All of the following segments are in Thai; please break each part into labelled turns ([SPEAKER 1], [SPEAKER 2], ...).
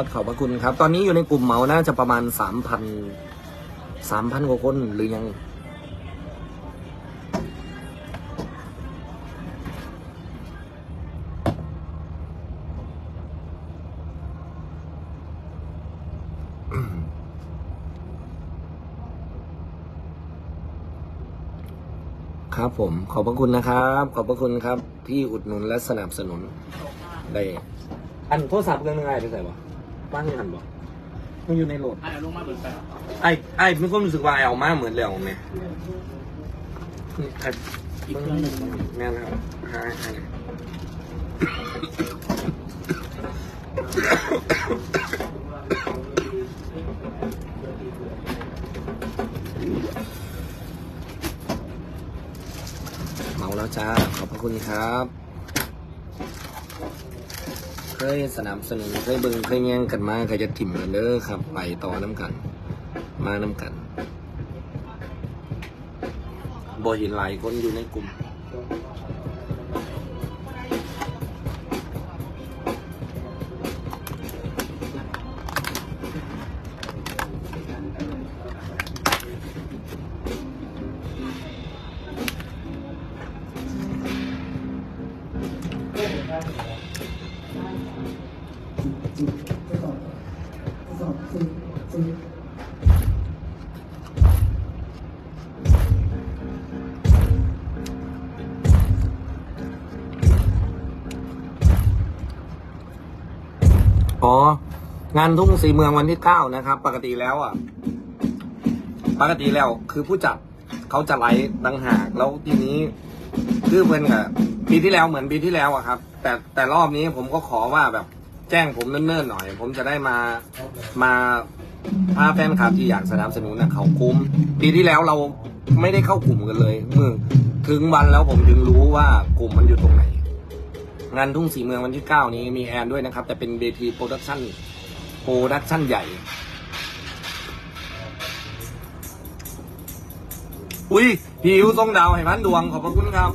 [SPEAKER 1] อสขอบพระคุณครับ ตอนนี้อยู่ในกลุ่มเหมาน่าจะประมาณสามพันสามพันกว่าคนหรือยัง ครับผม ขอบพระคุณนะครับ ขอบพระคุณครับ ที่อุดหนุนและสนับสนุนได้อันโทรศัพท์เครื่องนึงไอ้ที่ใส่บ่ บ้านนี่หันบ่มันอยู่ในโหลด
[SPEAKER 2] อะเดี๋ยวลงมาเบิกไป
[SPEAKER 1] ไอ้ไอ้มีความรู้สึกว่าไอ้เอามาเหมือนแล้วเนี่ยนี่ไอ้
[SPEAKER 2] อีกเครื่องหนึ่ง
[SPEAKER 1] แม่นะครับหาให้เมาแล้วจ้า ขอบพระคุณครับ เคยสนับสนุนเคยเบิ่งเคยแย่งกันมาก็จะถิ่มกันเด้อครับ ไปต่อน้ำกัน มาน้ำกันบ่เห็นหลายคนอยู่ในกลุ่ม อ๋อ งานทุ่งสีเมืองวันที่เก้านะครับ ปกติแล้วอะ ปกติแล้วคือผู้จัดเขาจะไลฟ์ดังหากแล้วทีนี้คือเหมือนกับปีที่แล้วเหมือนปีที่แล้วอะครับ แต่แต่รอบนี้ผมก็ขอว่าแบบ แจ้งผมเนิ่นๆหน่อย ผมจะได้มามาพาแฟนคลับที่อยากสนับสนุนนะเขาคุ้ม ปีที่แล้วเราไม่ได้เข้ากลุ่มกันเลยเมื่อถึงวันแล้วผมถึงรู้ว่ากลุ่มมันอยู่ตรงไหน งานทุ่งสีเมืองวันที่เก้านี้มีแอนด้วยนะครับ แต่เป็นเวทีโปรดักชั่นโปรดักชั่นใหญ่ อุ้ยพี่อิวทรงดาวให้พันดวงขอบพระคุณครับ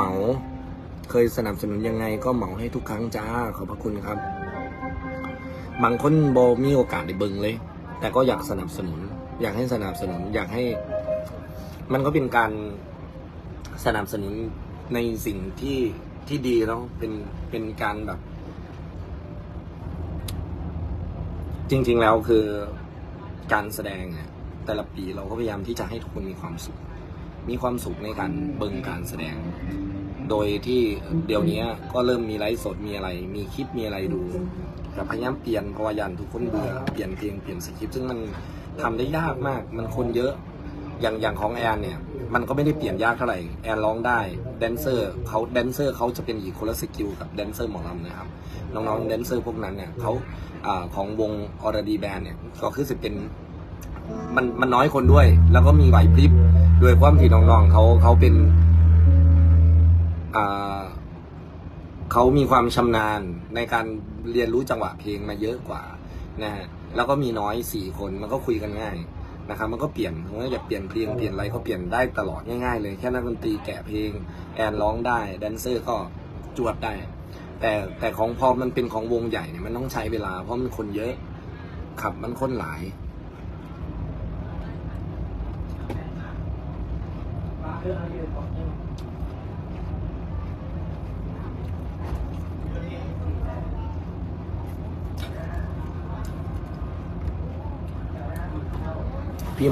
[SPEAKER 1] เหมา เคยสนับสนุนยังไงก็เหมาให้ทุกครั้งจ้าขอบพระคุณครับ บางคนโบมีโอกาสได้เบิงเลย แต่ก็อยากสนับสนุน อยากให้สนับสนุน อยากให้ มันก็เป็นการสนับสนุนในสิ่งที่ที่ดีแล้วเป็นเป็นการแบบ จริง ๆแล้วคือการแสดงเนี่ยแต่ละปีเราก็พยายามที่จะให้ทุกคนมีความสุข มีความสุขในการเบิ่งการแสดง โดยที่เดี๋ยวนี้ก็เริ่มมีไลฟ์สดมีอะไร มีคลิปมีอะไรดูแต่พยายามเปลี่ยนเพราะว่ายันทุกคนเบื่อเปลี่ยนเพลงเปลี่ยนสคริปต์ซึ่งมันทำได้ยากมาก มันคนเยอะอย่างอย่างของแอนเนี่ยมันก็ไม่ได้เปลี่ยนยากเท่าไหร่แอนร้องได้แดนเซอร์เขาแดนเซอร์เขาจะเป็นอีกคนละสกิลกับแดนเซอร์หมอลำนะครับน้องๆแดนเซอร์พวกนั้นเนี่ยเขาอาของวงออร์ดีแบนเนี่ยก็คือจะเป็นมันมันน้อยคนด้วย แล้วก็มีไหวพริบ ด้วยความที่น้องๆเขาเขาเป็นอ่าเขามีความชำนาญในการเรียนรู้จังหวะเพลงมาเยอะกว่านะฮะแล้วก็มีน้อยสี่คนมันก็คุยกันง่ายนะครับมันก็เปลี่ยนเมื่ออยาเปลี่ยนเพลงเปลี่ยนอะไรก็เปลี่ยนได้ตลอดง่ายๆเลยแค่นักดนตรีแกะเพลงแอนร้องได้แดนเซอร์ก็จวดได้ แต่แต่ของพอมันเป็นของวงใหญ่เนี่ยมันต้องใช้เวลาเพราะมันคนเยอะขับมันคนหลาย พี่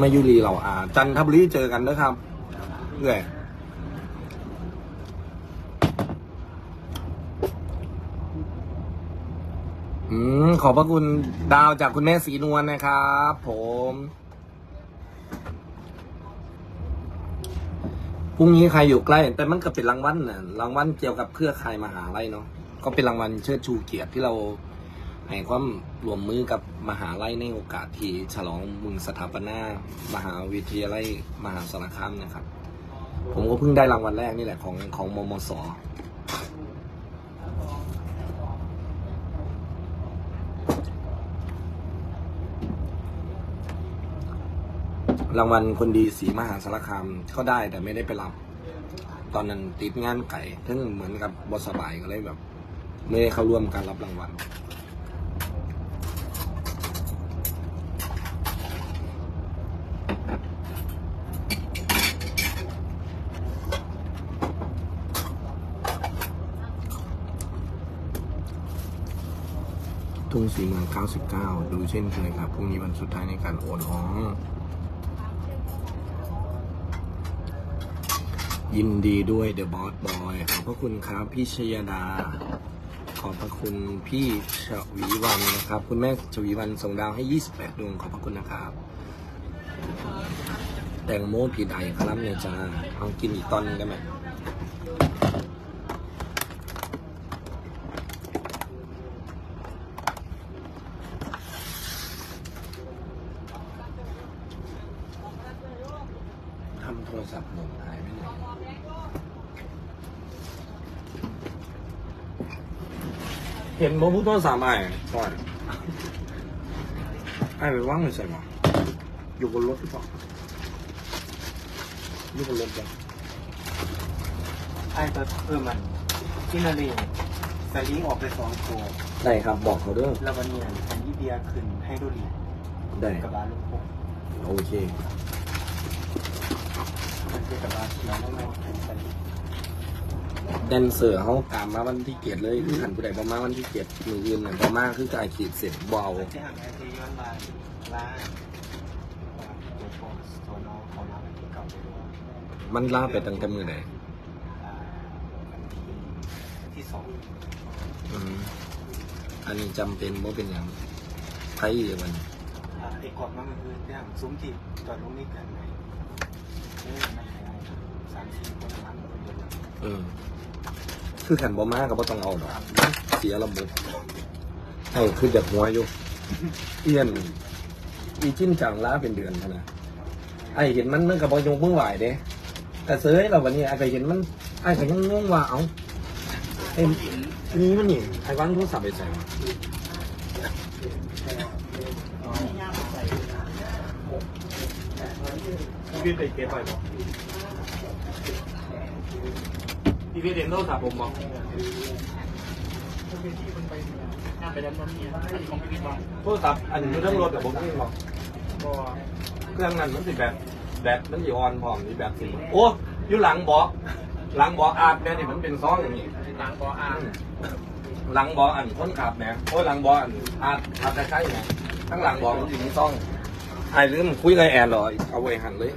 [SPEAKER 1] มายุรีเราอ่า จันทบุรีเจอกันนะครับเอื่อยอืม ขอบพระคุณดาวจากคุณแม่สีนวลนะครับผม พรุ่งนี้ใครอยู่ใกล้ แต่มันก็เป็นรางวัลน่ะรางวัลเกี่ยวกับเครือข่ายมหาลัยเนาะก็เป็นรางวัลเชิดชูเกียรติที่เราให้ความรวมมือกับมหาลัยในโอกาสที่ฉลองมึงสถาปนามหาวิทยาลัยมหาสารคามนะครับ ผมก็เพิ่งได้รางวัลแรกนี่แหละของของมมส รางวัลคนดีสีมหาสารคามก็ได้แต่ไม่ได้ไปรับ ตอนนั้นติดงานไก่ซึ่งเหมือนกับบสบายก็เลยแบบ ไม่ได้เข้าร่วมการรับรางวัลทุ่งสีเมือง 99 ดูเช่นเคยครับพรุ่งนี้วันสุดท้ายในการโอนอ๋อ ยินดีด้วยเดอะบอสบอยขอบพระคุณครับพี่ชยดา ขอบพระคุณพี่ชวีวันนะครับ คุณแม่ชวีวันส่งดาวให้ 28 ดวงขอบพระคุณนะครับ แตงโมผีใดครับเนี่ยจ้าเอากินอีกตอนนึงได้ไหม ทำโทรศัพท์หล่นหายไปไหน เห็นโมบุโทรศัพท์ไอ้ก่อนไอ้ไปว่างเลยใส่หมออยู่บนรถหรือเปล่าอยู่บนรถจ้ะ
[SPEAKER 2] ไอ้ตัวเออมันที่นาเรสลิงออกไปสองตัว
[SPEAKER 1] ได้ครับบอกเขาเด้อ
[SPEAKER 2] แล้ววันนี้อันยี่เบียร์ขึ้นให้ดูดี
[SPEAKER 1] ได้
[SPEAKER 2] กับบาลูกโป่ง
[SPEAKER 1] โอเค
[SPEAKER 2] มันคือกับบาเขียวแล้วมันเป็นสลิง
[SPEAKER 1] แดนเซอร์เขาตามมาวันที่เกียรติเลยคือหันผู้ใดประมาวันที่เกียรติมืออื่นน่ะประมาคือจ่ายขีดเสร็จเบา
[SPEAKER 2] ที่ห่างไอทีย้อนมาล่าตัวโปสตัวน้องของเราที่เก่าไปด้วย
[SPEAKER 1] มันล่าไปตั้งแต่มือไหน
[SPEAKER 2] อ่าวันที่ที่สอง
[SPEAKER 1] อืมอันนี้จำเป็นว่าเป็นอย่างไพ่มัน
[SPEAKER 2] อ่าไอ้กอดมันก็คือที่ห่างซุ้มที่จอดลงนี่กันไหนเอ๊ะมันหายไปสามสี่คนนั้นคนเดียว
[SPEAKER 1] เออ คือขันบอมาก็บ่ต้องเอาดอกเสียระบบไอ้คือเด็กหัวอยู่เอียนอีจิ้นจังล้าเป็นเดือนนะไอ้เห็นมันมันกับบอยงมือไหวเด้แต่เสยเราวันนี้ไอ้ก็เห็นมันไอ้ก็ยังงงว่าเอาไอ้นี่มันนี่ไอ้วางโทรศัพท์ไปใส่มา
[SPEAKER 2] พี่ไปเก็บไปบ่ พี่พี่เรียนโทรศัพท์ผมบอกไปด้านบนเนี่ยของพี่บอก
[SPEAKER 1] โทรศัพท์อันนี้เรื่องรถกับผมนี่หรอก
[SPEAKER 2] ก็
[SPEAKER 1] เครื่องนั้นมันสิแบบแบตมันสิออนพร้อมนี่แบบสิโอ้อยู่หลังบาะหลังบาะอาดแม่นี่มันเป็นซองอย่างนี้ห
[SPEAKER 2] ล้างก็อ่าง
[SPEAKER 1] หลังบออันคนขับแหมโอ้ยหลังบออันอาจขับได้ใกล้แหมทั้งหลังบอมันอยู่ในซ่องไอ้ลืมคุยกับไอ้แอนเหรอเอาไว้หันเลย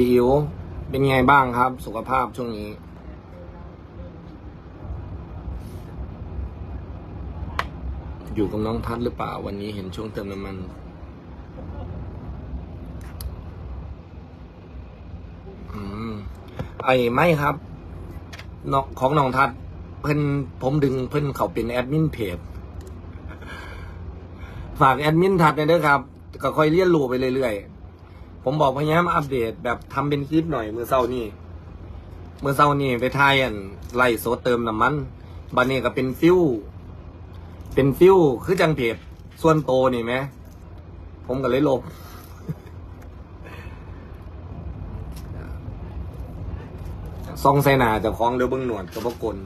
[SPEAKER 1] พี่อิ๋วเป็นไงบ้างครับ สุขภาพช่วงนี้ อยู่กับน้องทัศหรือเปล่า วันนี้เห็นช่วงเติมน้ำมัน อืมไอ้ไม่ครับนองของน้องทัด เพิ่นผมดึงเพิ่นเขาเป็นแอดมินเพจฝากแอดมินทัดหน่อยเด้อครับ ก็ค่อยเรียนรู้ไปเรื่อยๆ ผมบอกพยายามอัปเดตแบบทำเป็นคลิปหน่อยเมื่อเช้านี้เมื่อเช้านี้ไปทายอันไล่โซดเติมน้ำมันบันนี้ก็เป็นฟิวเป็นฟิวคือจังเพจส่วนโตนี่ไหมผมก็เลยลบซองใส่หนาจะคล้องเดี๋ยวเบิ้งหนวดกับพกล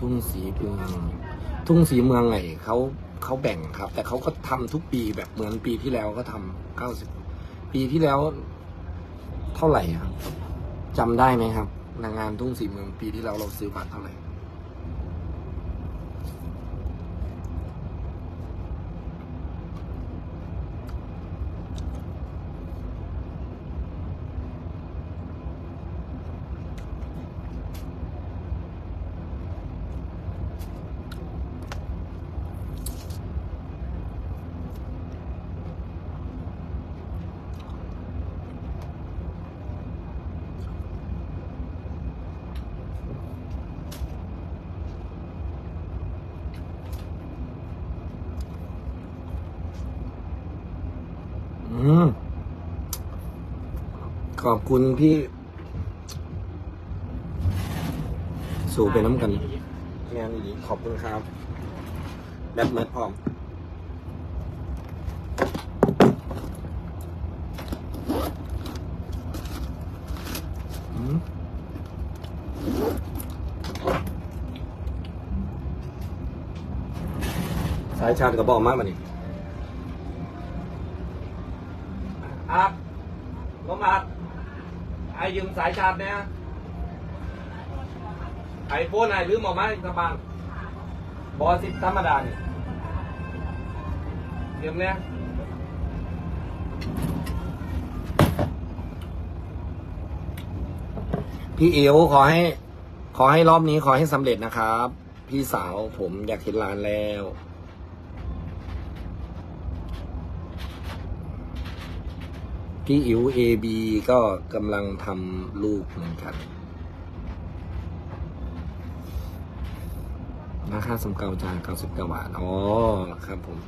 [SPEAKER 1] ทุ่งสีเมืองทุ่งสีเมืองไงเขาเขาแบ่งครับ แต่เขาก็ทำทุกปีแบบเหมือนปีที่แล้วก็ทำเก้าสิบปีที่แล้ว เท่าไหร่ครับจำได้ไหมครับนางงานทุ่งสีเมืองปีที่แล้วเราซื้อบัตรเท่าไหร่ ขอบคุณพี่ สู่ไปน้ำกันงานดีขอบคุณครับ แบบเมิดพร้อมสายชาร์จกระบอกมากมานี่ อัพลงมาไอ้ยืมสายชาร์จเนี่ยไอโฟนไอ้ลืมออกมาอีกสบางบอสิบธรรมดาเนี่ยยืมเนี่ยพี่อิ๋วขอให้ ขอให้รอบนี้ขอให้สำเร็จนะครับ พี่สาวผมอยากเห็นร้านแล้ว พี่อิ๋วเอบีก็กำลังทำลูกเหมือนกันราคาสมเกาจากเก้าสิบเก้าบาท อ๋อ ครับผม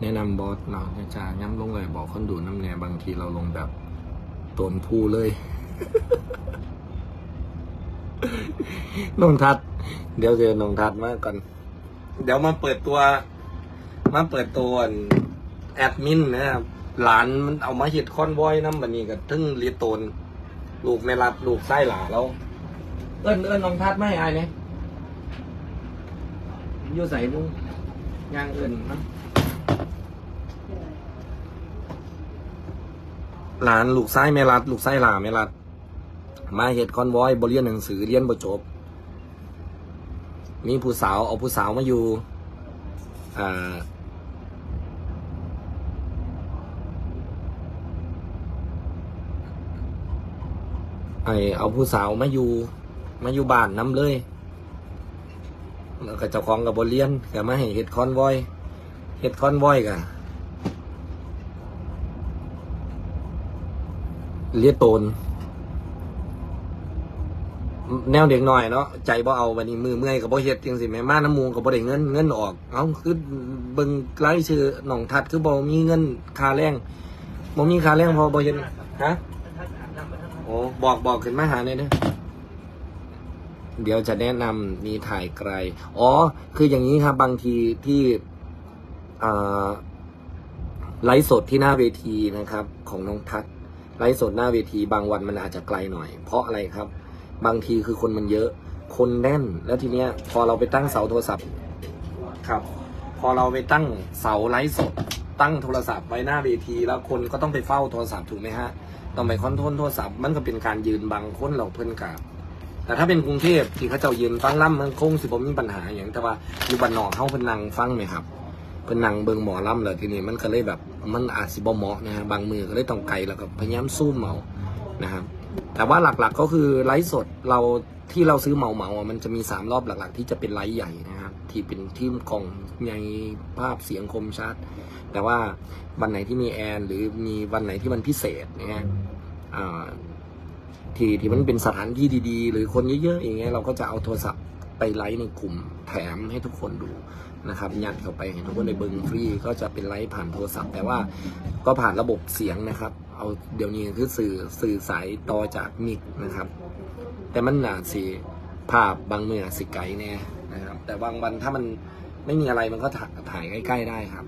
[SPEAKER 1] แนะนำบอสเราจะย้ำลงเลยบอกคนดูน้ำแน่บางทีเราลงแบบตนผู้เลยนงทัด เดี๋ยวเจอนงทัดมาก่อน เดี๋ยวมาเปิดตัว มาเปิดตัวแอดมินนะครับหลานมันเอามาเห็ดคอนวอยน้ำบันนี้กับทึ่งเรียโตน ลูกแม่รัดลูกไส้หลาแล้ว เอิ้นเอิ้นน้องทัดไม่อายเนี่ยอยู่ใส่บุ้งย่างเอิ้นนะหลานลูกไส้แม่รัด ลูกไส้หลาแม่รัด มาเห็ดคอนวอยบเรียนหนังสือเรียนบ่จบ มีผู้สาวเอาผู้สาวมาอยู่อ่า ไอเอาผู้สาวมาอยู่ มาอยู่บ้านน้ำเลยแล้วก็เจ้าของกับบเรียนก็มาให้เฮ็ดคอนวอยเฮ็ดคอนวอยกะเลียโตน แนวเด็กหน่อยเนาะใจบ่เอาวันนี้มือเมื่อยกับบ่เฮ็ดจังสิแม่มาน้ำมูกกับบ่ได้เงินเงินออก เอ้าคือเบิ่งรายชื่อหนองทัดคือบ่มีเงินค่าแรงบ่มีค่าแรงพอบ่เฮ็ดฮะ บอกบอกขึ้นมาหาหน่ยเด้อเดี๋ยวจะแนะนำมีถ่ายไกล อ๋อ คืออย่างนี้ครับ บางทีที่ไลฟ์สดที่หน้าเวทีนะครับ ของน้องทัศไลฟ์สดหน้าเวที บางวันมันอาจจะไกลหน่อย เพราะอะไรครับ บางทีคือคนมันเยอะ คนแน่น แล้วทีเนี้ย พอเราไปตั้งเสาโทรศัพท์ครับ พอเราไปตั้งเสาไลฟ์สด ตั้งโทรศัพท์ไว้หน้าเวที แล้วคนก็ต้องไปเฝ้าโทรศัพท์ถูกไหมฮะ ต้องไปคอนโทรลโทรศัพท์มันก็เป็นการยืนบังคนเราเพิ่นกาบแต่ถ้าเป็นกรุงเทพที่เขาเจ้ายืนฟังล่ำมันคงสิบ่มีปัญหาอย่างแต่ว่าอยู่บ้านนอกเฮาเพิ่นนั่งฟังไหมครับเพิ่นนั่งเบิ่งหมอล่ำเลยทีนี้มันก็เลยแบบมันอาจสิบ่เหมาะนะฮะบางมือก็เลยต้องไกลแล้วก็พยายามซูมเอานะครับแต่ว่าหลักๆก็คือไลฟ์สดเราที่เราซื้อเหมาเหมาอะมันจะมีสามรอบหลัก ๆ ที่จะเป็นไลฟ์ใหญ่นะครับที่เป็นที่กล่องในภาพเสียงคมชัด แต่ว่าวันไหนที่มีแอนหรือมีวันไหนที่มันพิเศษนะฮะ ที่ที่มันเป็นสถานที่ดีๆ หรือคนเยอะๆอย่างเงี้ยเราก็จะเอาโทรศัพท์ไปไลฟ์ในกลุ่มแถมให้ทุกคนดูนะครับยัดเข้าไปให้ทุกคนในเบิงฟรีก็จะเป็นไลฟ์ผ่านโทรศัพท์ แต่ว่าก็ผ่านระบบเสียงนะครับ เอาเดี๋ยวนี้คือสื่อสื่อสายต่อจากมิกนะครับ แต่มันอาสิภาพบางเมื่อสิไกลแน่นะครับ แต่บางวันถ้ามันไม่มีอะไรมันก็ถ่ายใกล้ๆได้ครับ